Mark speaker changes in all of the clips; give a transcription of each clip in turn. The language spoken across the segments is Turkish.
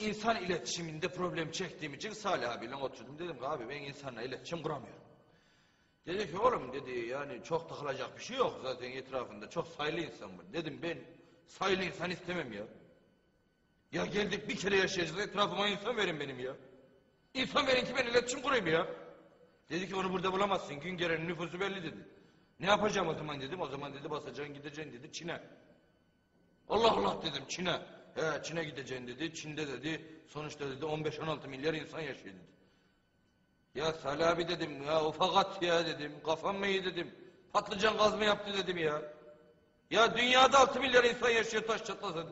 Speaker 1: insan iletişiminde problem çektiğim için Salih abiyle oturdum. Dedim ki abi ben insanla iletişim kuramıyorum. Dedi ki oğlum dedi yani çok takılacak bir şey yok zaten etrafında çok sayılı insan var. Dedim ben sayılı insan istemem ya. Ya geldik bir kere yaşayacağız etrafıma insan verin benim ya. İnsan verin ki ben iletişim kurayım ya. Dedi ki onu burada bulamazsın Güngeren'in nüfusu belli dedi. Ne yapacağım o zaman dedim. O zaman dedi basacaksın gideceksin dedi Çin'e. Allah Allah dedim Çin'e. He Çin'e gideceksin dedi. Çin'de dedi sonuçta dedi 15-16 milyar insan yaşıyor dedi. Ya Salih abi dedim ya ufak at ya dedim. Kafam mı iyi dedim. Patlıcan gaz mı yaptı dedim ya. Ya dünyada 6 milyar insan yaşıyor taş çatlasa.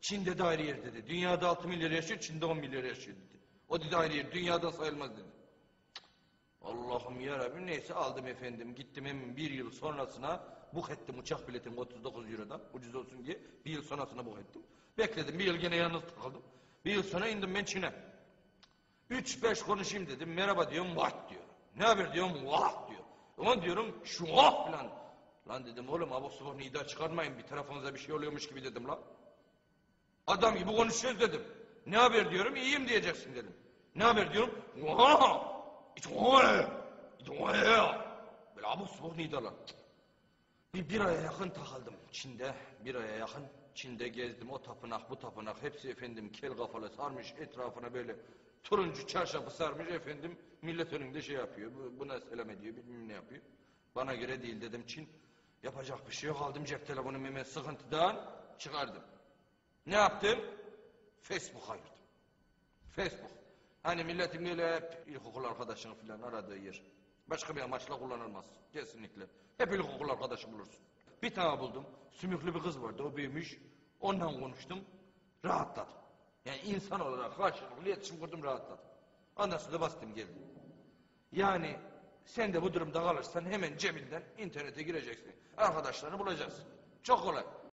Speaker 1: Çin'de de ayrı yer dedi. Dünyada 6 milyar yaşıyor Çin'de 10 milyar yaşıyor dedi. O dedi ayrı yer dünyadan sayılmaz dedi. Allah'ım ya Rabbim neyse aldım efendim gittim hemen bir yıl sonrasına buk ettim uçak biletimi 39 eurodan ucuz olsun diye bir yıl sonrasına buk ettim. Bekledim bir yıl gene yalnız kaldım. Bir yıl sonra indim ben Çin'e. Üç beş konuşayım dedim merhaba diyorum what diyor. Ne haber diyorum what diyor. Ulan diyorum şu ah falan. Lan dedim oğlum abuk subuk nida çıkarmayın bir tarafınıza bir şey oluyormuş gibi dedim lan. Adam gibi konuşuyoruz dedim. Ne haber diyorum iyiyim diyeceksin dedim. Ne haber diyorum. Vaa! İçoğe! İçoğe! Böyle abuk subuk nidalar. Bir, bir aya yakın takıldım Çin'de. Bir aya yakın Çin'de gezdim. O tapınak bu tapınak hepsi efendim kel kafalı sarmış etrafına böyle turuncu çarşafı sarmış efendim. Millet önünde şey yapıyor. Bu, buna selam ediyor bilmem ne yapıyor. Bana göre değil dedim Çin. Yapacak bir şey yok aldım cep telefonumu hemen sıkıntıdan çıkardım. Ne yaptım? Facebook'a girdim. Facebook. Hani milletin böyle hep ilkokul arkadaşını falan aradığı yer. Başka bir amaçla kullanılmaz. Kesinlikle. Hep ilkokul arkadaşı bulursun. Bir tane buldum. Sümüklü bir kız vardı. O büyümüş. Onunla konuştum. Rahatladım. Yani insan olarak karşılıklı iletişim kurdum rahatladım. Ondan sonra bastım geldim. Yani sen de bu durumda kalırsan hemen cebinden internete gireceksin. Arkadaşlarını bulacaksın. Çok kolay.